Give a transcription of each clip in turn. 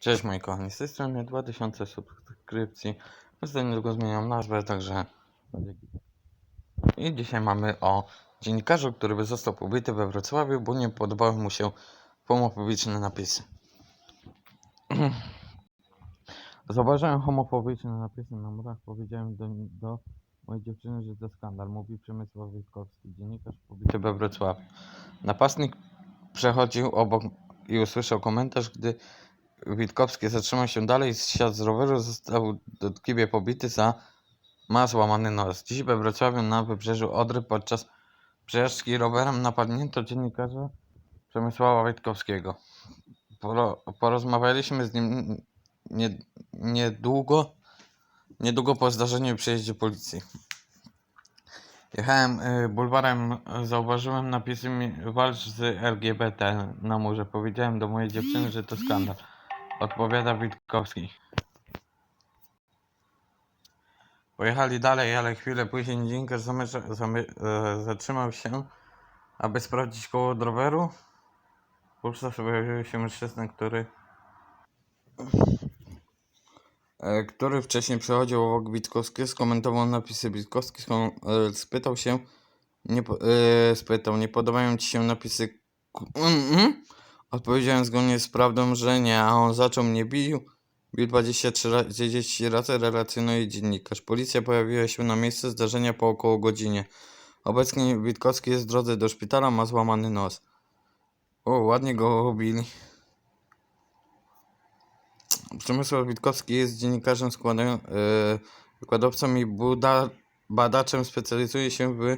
Cześć moi kochani, z tej strony 2000 subskrypcji. Ostatnio tylko zmieniam nazwę, także... I dzisiaj mamy o dziennikarzu, który został pobity we Wrocławiu, bo nie podobały mu się homofobiczne napisy. Zauważyłem homofobiczne napisy na murach, powiedziałem do, do mojej dziewczyny, że to skandal, mówi Przemysław Witkowski, dziennikarz pobity we Wrocławiu. Napastnik przechodził obok i usłyszał komentarz, gdy Witkowski zatrzymał się dalej, zsiadł z roweru, został dotkliwie pobity za ma złamany nos. Dziś we Wrocławiu na wybrzeżu Odry podczas przejażdżki rowerem napadnięto dziennikarza Przemysława Witkowskiego. Poro, porozmawialiśmy z nim nie, niedługo, niedługo po zdarzeniu i przyjeździe policji. Jechałem y, bulwarem, zauważyłem napisy walcz z LGBT na murze. Powiedziałem do mojej dziewczyny, że to skandal. Odpowiada Witkowski. Pojechali dalej, ale chwilę później dziennikarz e, zatrzymał się, aby sprawdzić koło od roweru. Wówczas pojawił się mężczyzna, który e, który wcześniej przechodził obok Witkowskiego, skomentował napisy Witkowski, e, spytał się, nie, spytał, nie podobają ci się napisy mm? Odpowiedziałem zgodnie z prawdą, że nie, a on zaczął mnie bił. Bill 23 ra- 30 razy relacjonuje dziennikarz. Policja pojawiła się na miejsce zdarzenia po około godzinie. Obecnie Witkowski jest w drodze do szpitala, ma złamany nos. O, ładnie go obili. Przemysław Witkowski jest dziennikarzem składają, e, wykładowcą i buda, badaczem. Specjalizuje się w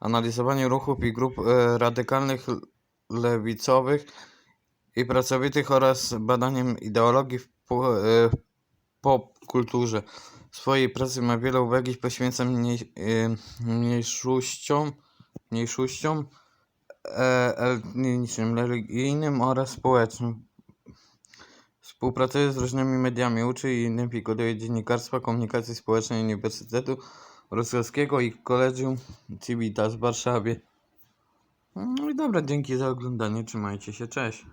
analizowaniu ruchów i grup e, radykalnych lewicowych i pracowitych oraz badaniem ideologii e, w popkulturze. W swojej pracy ma wiele uwagi poświęca mniej, e, mniejszościom, mniejszościom e, etnicznym, religijnym oraz społecznym. Współpracuje z różnymi mediami, uczy i identyfikuje dziennikarstwa komunikacji społecznej Uniwersytetu Wrocławskiego i Collegium Civitas w Warszawie. No i dobra, dzięki za oglądanie, trzymajcie się, cześć.